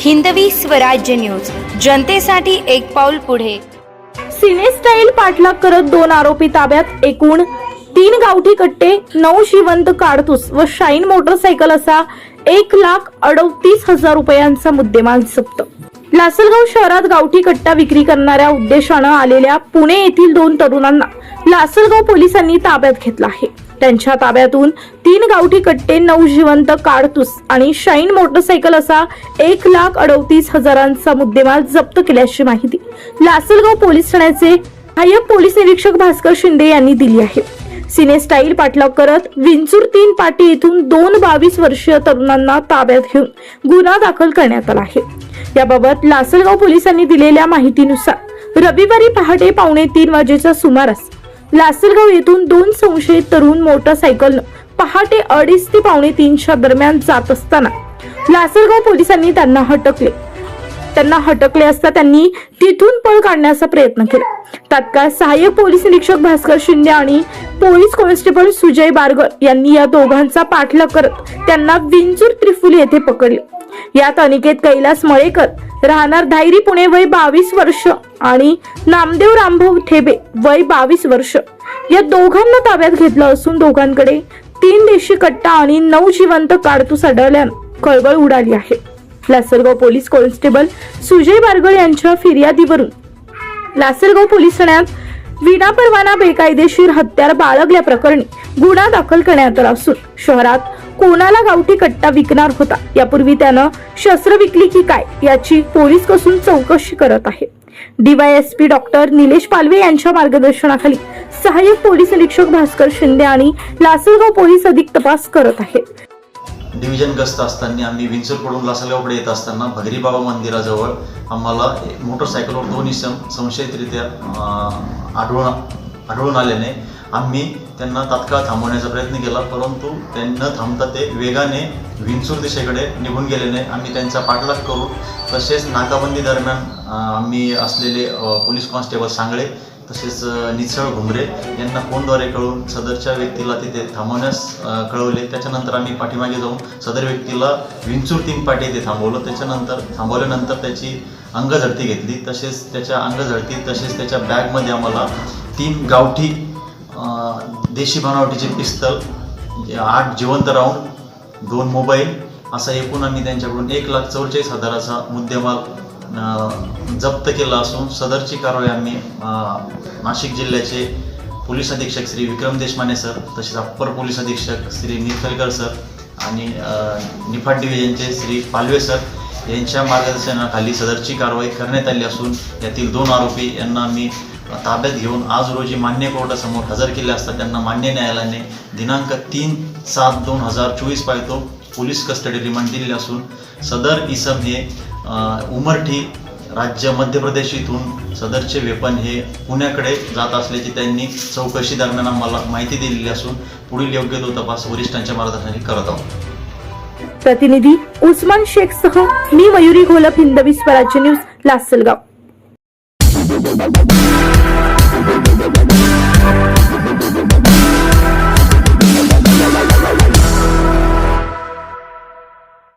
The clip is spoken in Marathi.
हिंदवी स्वराज्य न्यूज. जनतेसाठी एक पाऊल पुढे. सिनेस्टाईल पाठलाग करत दोन आरोपी ताब्यात. एकूण तीन गावठी कट्टे नऊ शिवंत काडतूस व शाईन मोटरसायकल असा एक लाख अडतीस हजार रुपयांचा मुद्देमाल जप्त. लासलगाव शहरात गावठी कट्टा विक्री करणाऱ्या उद्देशानं आलेल्या पुणे येथील दोन तरुणांना लासलगाव पोलिसांनी ताब्यात घेतला आहे. त्यांच्या ताब्यातून तीन गावठी कट्टे नऊ जिवंत काडतूस आणि शाईन मोटरसायकल असा एक लाख अडतीस हजारांचा मुद्देमाल जप्त केल्याची माहिती लासलगाव पोलीस ठाण्याचे सहाय्यक पोलीस निरीक्षक भास्कर शिंदे यांनी दिली आहे. सिनेस्टाईल पाठलाग करत विंचूर तीन पाटी येथून दोन बावीस वर्षीय तरुणांना ताब्यात घेऊन गुन्हा दाखल करण्यात आला आहे. याबाबत लासलगाव पोलिसांनी दिलेल्या माहितीनुसार रविवारी पहाटे पावणे तीन वाजेच्या सुमारास लासलगाव येथून दोन संशयित तरुण मोटरसायकलनं पहाटे अडीच ते पावणे तीनच्या दरम्यान जात असताना लासलगाव पोलिसांनी त्यांना हटकले त्यांना हटकले असता त्यांनी तिथून पळ काढण्याचा प्रयत्न केला. तात्काळ सहाय्यक पोलीस निरीक्षक भास्कर शिंदे आणि पोलीस कॉन्स्टेबल सुजय बारगर यांनी या दोघांचा पाठलाग करत त्यांना विंचूर त्रिफुली येथे पकडले. यात अनिकेत कैलास मळेकर राहणार धायरी पुणे वय बावीस वर्ष आणि नामदेव रामभाऊ ठेबे वय बावीस वर्ष. या दोघांना ताब्यात घेतलं असून दोघांकडे तीन देशी कट्टा आणि नऊ जिवंत काडतूस आढळल्यानं कळबळ उडाली आहे. लासलगाव पोलीस कॉन्स्टेबल सुजय बारगळ यांच्या फिर्यादीवरून लासलगाव पोलीस ठाण्यात विनापरवाना बेकायदेशीर हत्यार बाळगल्याप्रकरणी गुन्हा दाखल करण्यात आला असून शहरात कोणाला गावठी कट्टा विकणार होता? यापूर्वी त्यानं शस्त्र विकली की काय? याची पोलीस कसून चौकशी करत आहे. डीवायएसपी डॉक्टर निलेश पालवे यांच्या मार्गदर्शनाखाली सहाय्यक पोलीस निरीक्षक भास्कर शिंदे आणि लासलगाव पोलीस अधिक तपास करत आहेत. डिव्हिजन गस्त असताना आम्ही विंचरकडून लासलगावकडे येत असताना भगरी बाबा मंदिराजवळ आम्हाला मोटरसायकलवर दोन इसम संशयितरित्या आढळून आढळून आल्याने आम्ही त्यांना तात्काळ थांबवण्याचा प्रयत्न केला परंतु त्यांना थांबता ते वेगाने विंचूर दिशेकडे निघून गेल्याने आम्ही त्यांचा पाठलाग करू तसेच नाकाबंदी दरम्यान आम्ही असलेले पोलीस कॉन्स्टेबल सांगळे तसेच निसळ घुमरे यांना फोनद्वारे कळून सदरच्या व्यक्तीला तिथे थांबवण्यास कळवले. त्याच्यानंतर आम्ही पाठीमागे जाऊन सदर व्यक्तीला विंचूर तीन पाटी येथे थांबवलं. त्याच्यानंतर थांबवल्यानंतर त्याची अंगझडती घेतली. तसेच त्याच्या अंगझडती तसेच त्याच्या बॅगमध्ये आम्हाला तीन गावठी देशी बनावटीचे पिस्तल जे आठ जिवंत राऊंड दोन मोबाईल असा एकूण आम्ही त्यांच्याकडून एक लाख चौवेचाळीस हजाराचा मुद्देमाल जप्त केलं असून सदरची कारवाई आम्ही नाशिक जिल्ह्याचे पोलीस अधीक्षक श्री विक्रम देशमाने सर तसेच अप्पर पोलीस अधीक्षक श्री निखलकर सर आणि निफाड डिव्हिजनचे श्री पालवे सर यांच्या मार्गदर्शनाखाली सदरची कारवाई करण्यात आली असून यातील दोन आरोपी यांना आम्ही ताब्यात घेऊन आज रोजी मान्य कोर्टासमोर हजर केले असता त्यांना मान्य न्यायालयाने दिनांक तीन सात दोन हजार चोवीस पायतो पोलीस कस्टडी रिमांड दिलेली असून सदर इसम हे उमरठी राज्य मध्य प्रदेश इथून सदरचे वेपन हे पुण्याकडे जात असल्याची त्यांनी चौकशी दरम्यान आम्हाला माहिती दिलेली असून पुढील योग्य तो तपास वरिष्ठांच्या मार्गदर्शनाने करत आहोत. प्रतिनिधी उस्मान शेख सह मी मयुरी घोलप हिंदवी स्वराज्य न्यूज लासलगाव.